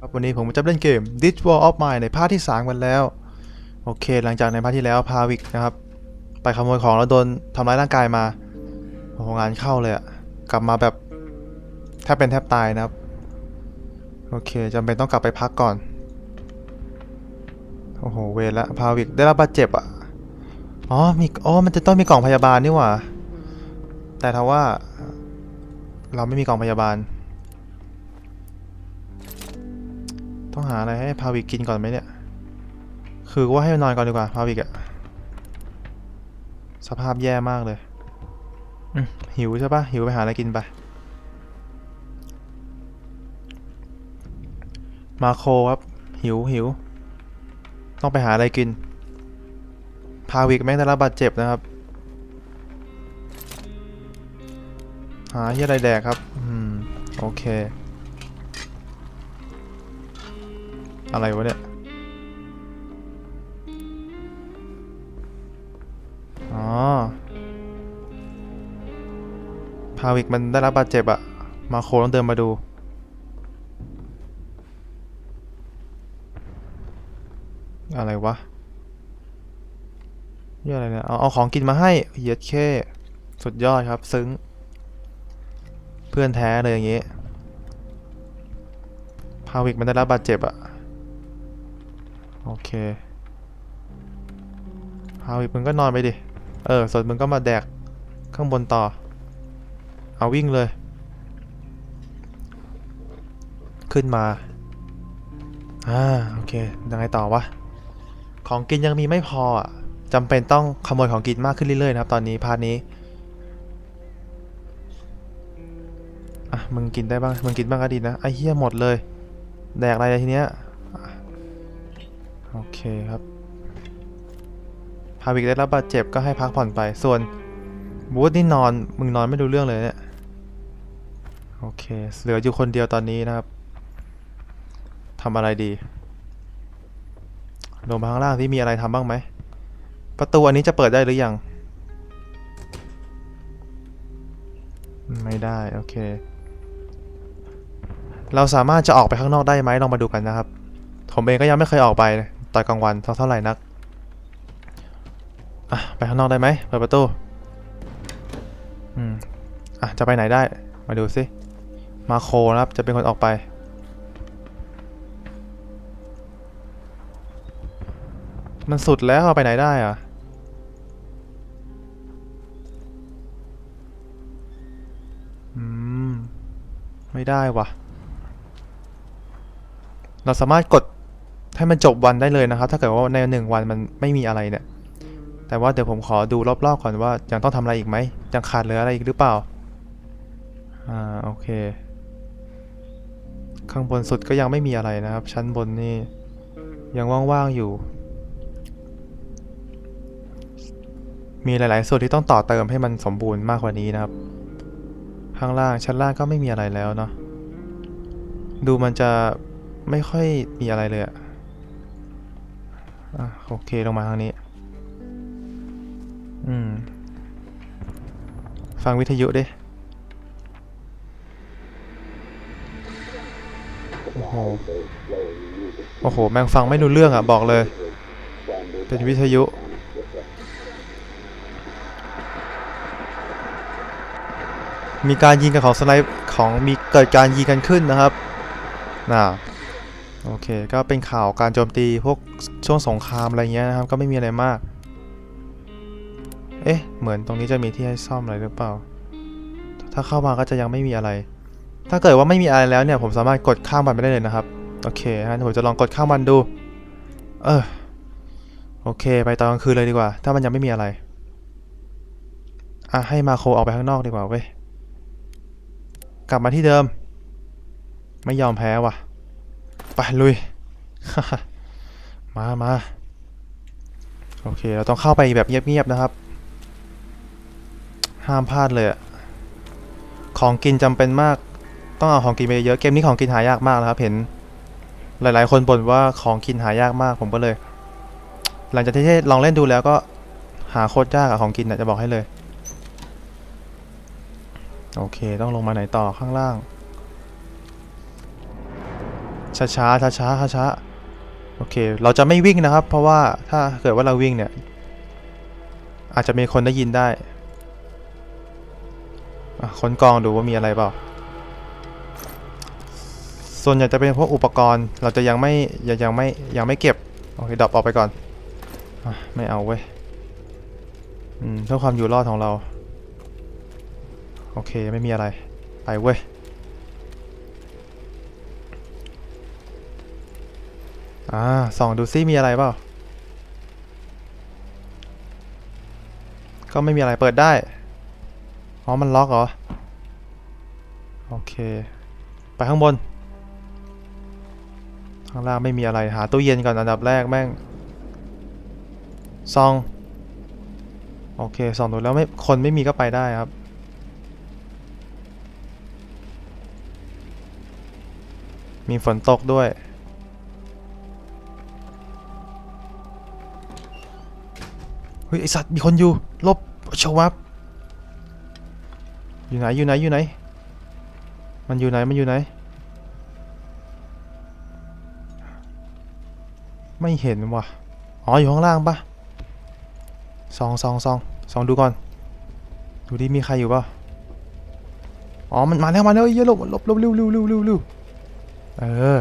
ครับวันนี้ผมจะเล่นเกม This War of Mine ในภาคที่ 3 กันแล้ว โอเค หลังจากในภาคที่แล้วพาวิกนะครับ ไปขโมยของแล้วโดนทำร้ายร่างกายมาโอ้โหงานเข้าเลยอะกลับมาแบบแทบเป็นแทบตายนะครับ โอเคจำเป็นต้องกลับไปพักก่อน โอ้โห เวรละพาวิกได้รับบาดเจ็บอะอ๋อมีอ๋อมันจะต้องมีกล่องพยาบาลนี่หว่า แต่ถ้าว่า เราไม่มีกล่องพยาบาล ต้องหาอะไรให้พาวิกกินก่อนไหมเนี่ย คือว่าให้มันนอนก่อนดีกว่าพาวิกอะสภาพแย่มากเลยหิวใช่ปะหิวไปหาอะไรกินไป มาโคครับ หิวหิว ต้องไปหาอะไรกิน พาวิกแม่งได้รับบาดเจ็บนะครับ หาที่อะไรแดกครับ อืม โอเค อะไรวะเนี่ย อ๋อ พาวิกมันได้รับบาดเจ็บอะมาโคต้องเดินมาดูอะไรวะนี่อะไรเนี่ย เอา เอาของกินมาให้เย็ดแค่สุดยอดครับ ซึ้ง เพื่อนแท้เลยอย่างงี้ พาวิกมันได้รับบาดเจ็บอะ โอเคพาวิกมึงก็นอนไปดิ เออ ส่วนมึงก็มาแดกข้างบนต่อ เอาวิ่งเลย ขึ้นมา อ่า โอเค ยังไงต่อวะ ของกินยังมีไม่พออะจำเป็นต้องขโมยของกินมากขึ้นเรื่อยๆนะครับ ตอนนี้พาร์ทนี้ อะ มึงกินได้บ้าง มึงกินบ้างก็ดีนะ ไอ้เหี้ยหมดเลย แดกอะไรทีเนี้ย โอเคครับ พาวิกได้รับบาดเจ็บก็ให้พักผ่อนไป ส่วนบูธนี่นอน มึงนอนไม่รู้เรื่องเลยเนี่ย โอเค เหลืออยู่คนเดียวตอนนี้นะครับ ทำอะไรดี ลงมาข้างล่างที่มีอะไรทำบ้างไหม ประตูอันนี้จะเปิดได้หรือยัง ไม่ได้ โอเค เราสามารถจะออกไปข้างนอกได้ไหมลองมาดูกันนะครับ ผมเองก็ยังไม่เคยออกไปเลย ตอนกลางวันเท่าเท่าไหร่นักอะไปข้างนอกได้ไหมเปิดประตูอืมอะจะไปไหนได้มาดูสิมาโคนะครับจะเป็นคนออกไปมันสุดแล้วเอาไปไหนได้อะอืม ไม่ได้วะเราสามารถกด ให้มันจบวันได้เลยนะครับ ถ้าเกิดว่าในหนึ่งวันมันไม่มีอะไรเนี่ย แต่ว่าเดี๋ยวผมขอดูรอบๆก่อนว่ายังต้องทำอะไรอีกไหมยังขาดเหลืออะไรอีกหรือเปล่า อ่าโอเค ข้างบนสุดก็ยังไม่มีอะไรนะครับ ชั้นบนนี่ยังว่างๆอยู่ มีหลายๆส่วนที่ต้องต่อเติมให้มันสมบูรณ์มากกว่านี้นะครับ ข้างล่างชั้นล่างก็ไม่มีอะไรแล้วเนาะ ดูมันจะไม่ค่อยมีอะไรเลยอะ อะโอเคลงมาทางนี้ อืม ฟังวิทยุดิ โอ้โห โอ้โห แม่งฟังไม่รู้เรื่องอะ บอกเลย เป็นวิทยุ มีการยิงกันของสไนป์ของมีเกิดการยิงกันขึ้นนะครับ น่า โอเค ก็เป็นข่าวการโจมตีพวกช่วงสงครามอะไรเงี้ยนะครับ ก็ไม่มีอะไรมาก เอ๊ะ เหมือนตรงนี้จะมีที่ให้ซ่อมอะไรหรือเปล่า ถ้าเข้ามาก็จะยังไม่มีอะไร ถ้าเกิดว่าไม่มีอะไรแล้วเนี่ย ผมสามารถกดข้ามมันไปได้เลยนะครับ โอเคงั้นผมจะลองกดข้ามมันดู เออ โอเค ไปตอนกลางคืนเลยดีกว่า ถ้ามันยังไม่มีอะไร อะ ให้มาโคออกไปข้างนอกดีกว่าเว้ย กลับมาที่เดิม ไม่ยอมแพ้ว่ะ ไปลุย มามาโอเค เราต้องเข้าไปแบบเงียบๆนะครับ ห้ามพลาดเลยอะของกินจำเป็นมาก ต้องเอาของกินไปเยอะเกมนี้ของกินหายากมากนะครับเห็น หลายๆ คนบ่นว่าของกินหายากมากผมก็เลย หลังจากที่ลองเล่นดูแล้วก็หาโคตรยากอะของกินอะจะบอกให้เลย โอเค ต้องลงมาไหนต่อข้างล่าง ช้าช้าช้าช้าช้าช้าโอเค เราจะไม่วิ่งนะครับ เพราะว่าถ้าเกิดว่าเราวิ่งเนี่ย อาจจะมีคนได้ยินได้ค้นกองดูว่ามีอะไรเปล่า ส่วนใหญ่จะเป็นพวกอุปกรณ์ เราจะยังไม่ยังยังไม่ยังไม่เก็บ โอเคดรอปออกไปก่อนอไม่เอาเว้ยเพื่อความอยู่รอดของเรา โอเคไม่มีอะไร ไปเว้ย อ่าส่องดูซิมีอะไรเปล่า ก็ไม่มีอะไรเปิดได้ อ๋อ มันล็อกเหรอ โอเค ไปข้างบน ข้างล่างไม่มีอะไร หาตู้เย็นก่อนอันดับแรกแม่งซอง โอเคส่องดูแล้วไม่ คนไม่มีก็ไปได้ครับมีฝนตกด้วย เฮ้ยไอสัตว์มีคนอยู่ลบชวับอยู่ไหนอยู่ไหนอยู่ไหน มันอยู่ไหนมันอยู่ไหน ไม่เห็นว่ะอ๋ออยู่ข้างล่างปะซองซองซองซองดูก่อนดูดิมีใครอยู่ปะอ๋อมันมาแล้วมาแล้วเยอะลบลบลบเร็วเร็วเร็วเร็วเร็วเออ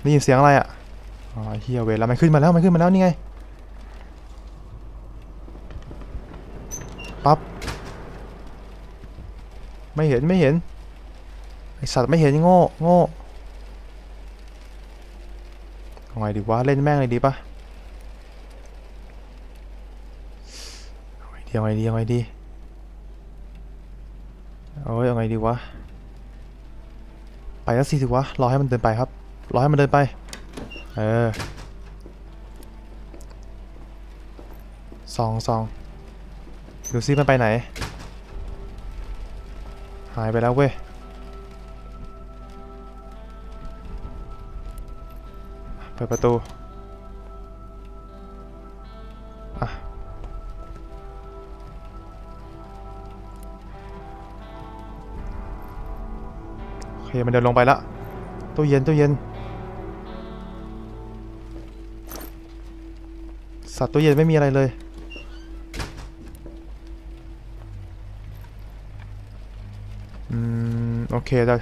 ได้ยินเสียงอะไรอะ อ๋อเฮียเวรแล้วมันขึ้นมาแล้วมันขึ้นมาแล้วนี่ไงปั๊บไม่เห็นไม่เห็นไอสัตว์ไม่เห็นโง่โง่เอาไงดีวะเล่นแม่งเลยดีปะเอาไงดีเอาไงดีเอาไงดีโอ้ยเอาไงดีวะไปแล้วสิสิวะรอให้มันเดินไปครับรอให้มันเดินไป เออสองสองดูซิมันไปไหน หายไปแล้วเว้ย เปิดประตูอะโอเค มันเดินลงไปละตู้เย็นตู้เย็น สัตว์ตู้เย็นไม่มีอะไรเลย อืม โอเคเรา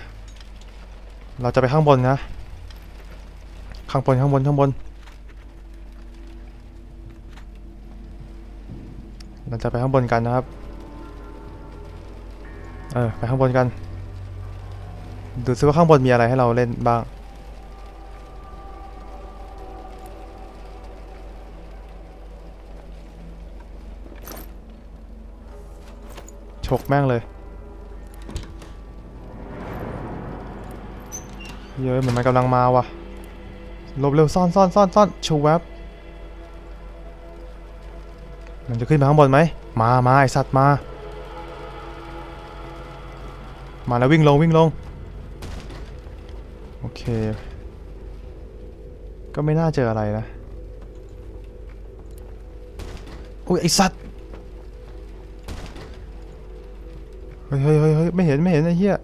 เราจะไปข้างบนนะ ข้างบนข้างบนข้างบน เราจะไปข้างบนกันนะครับ เออ ไปข้างบนกัน ดูซิว่าข้างบนมีอะไรให้เราเล่นบ้าง ฉกแม่งเลยเยอะเหมือนมันกำลังมาว่ะหลบเร็วซ่อนซ่อนซ่อนซ่อนชูแวบมันจะขึ้นมาข้างบนไหม มามาไอสัตว์มา มาแล้ววิ่งลงวิ่งลง โอเค ก็ไม่น่าเจออะไรนะ อุ้ยไอสัตว์ ฮ้ยเฮ้ยเฮ้ยเฮ้ยไม่เห็นไม่เห็นไอ้เหี้ย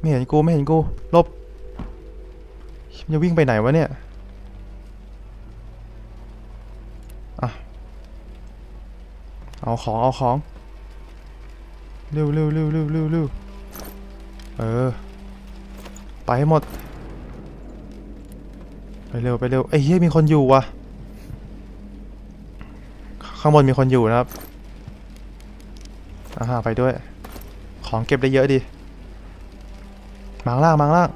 ไม่เห็นกูไม่เห็นกูลบมันจะวิ่งไปไหนวะเนี่ยอะเอาของเอาของเร็วเร็วเร็วเร็วเร็วเร็วเออไปให้หมดไปเร็วไปเร็วไอ้เหี้ยมีคนอยู่วะข้างบนมีคนอยู่นะครับ อ่าไปด้วย ของเก็บได้เยอะดีมังล่างมังล่าง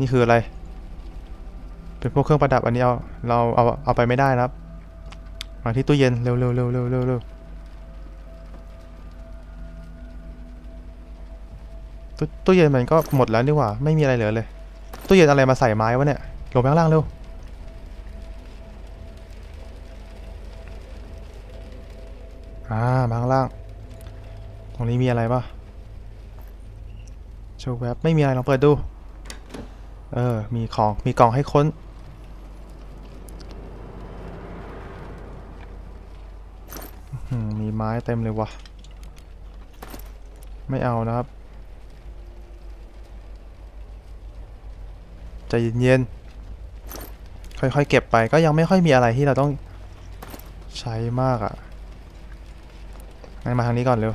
นี่คืออะไร เป็นพวกเครื่องประดับอันนี้เอาเราเอาเอาไปไม่ได้นะครับ มาที่ตู้เย็นเร็วเร็วเร็วเร็วเร็วเร็วตู้ตู้เย็นมันก็หมดแล้วนี่หว่า ไม่มีอะไรเหลือเลย ตู้เย็นอะไรมาใส่ไม้วะเนี่ยลงไปข้างล่างเร็ว มาข้างล่าง ตรงนี้มีอะไรปะโชว์แวบไม่มีอะไรลองเปิดดู เออ มีของ มีกล่องให้ค้นอื้อหือมีไม้เต็มเลยวะไม่เอานะครับ ใจเย็นๆ ค่อยๆ เก็บไปก็ยังไม่ค่อยมีอะไรที่เราต้องใช้มากอะ่ะ งั้นมาทางนี้ก่อนเร็ว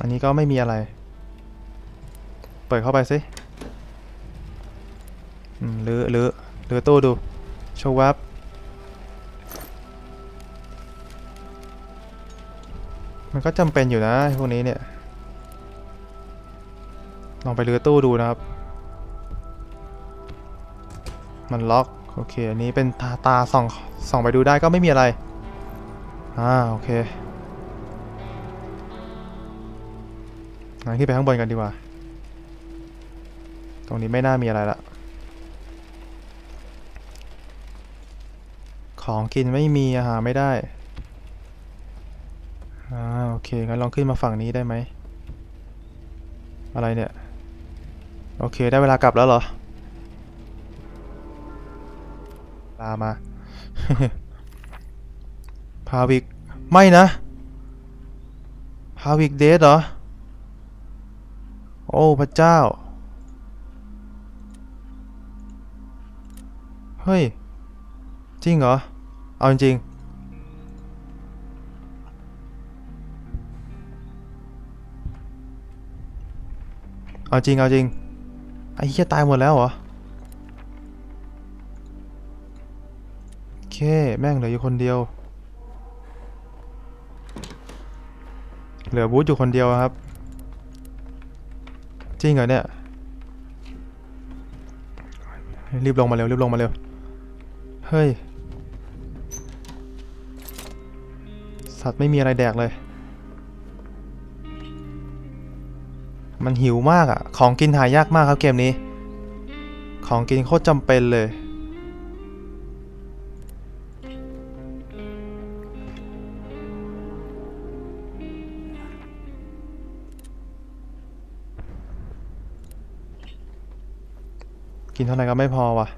อันนี้ก็ไม่มีอะไร เปิดเข้าไปสิหรือหรือหรือตู้ดู โชว์วับมันก็จำเป็นอยู่นะพวกนี้เนี่ย ลองไปเลือตู้ดูนะครับ มันล็อก โอเค อันนี้เป็นตาตาส่องส่องไปดูได้ก็ไม่มีอะไร อ่า โอเคงั้นขึ้นไปข้างบนกันดีกว่า ตรงนี้ไม่น่ามีอะไรละของกินไม่มีอาหารไม่ได้ อ่า โอเค งั้นลองขึ้นมาฝั่งนี้ได้ไหม อะไรเนี่ย โอเค ได้เวลากลับแล้วเหรอามา พาวิก ไม่นะ พาวิกเดทเหรอ โอ้ พระเจ้า เฮ้ย จริงเหรอ เอาจริงเอาจริง เอาจริง ไอ้เหี้ยตายหมดแล้วเหรอ เค แม่งเหลืออยู่คนเดียว เหลือบูธอยู่คนเดียวครับ จริงเหรอเนี่ย รีบลงมาเร็ว รีบลงมาเร็ว เฮ้ย สัตว์ไม่มีอะไรแดกเลย มันหิวมากอะ่ะ ของกินหายากมากครับเกมนี้ ของกินโคตรจำเป็นเลย กินเท่าไหร่ก็ไม่พอว่ะ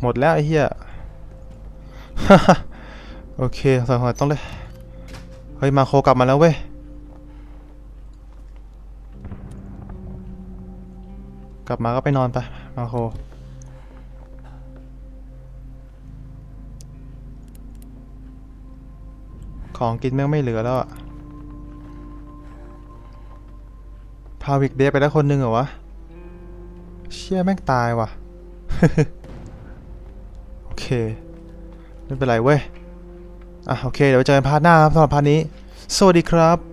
หมดแล้วไอ้เหี้ยโอเคสองคนต้องเลย เฮ้ย มาโคกลับมาแล้วเว้ย กลับมาก็ไปนอนไป มาโคของกินแม่งไม่เหลือแล้วอะ พาวิกเดย์ไปแล้วคนหนึ่งเหรอวะ เชี่ยแม่งตายว่ะ โอเค ไม่เป็นไรเว้ย อะโอเค เดี๋ยวเจอกันพาร์ทหน้าครับสำหรับพาร์ทนี้ สวัสดีครับ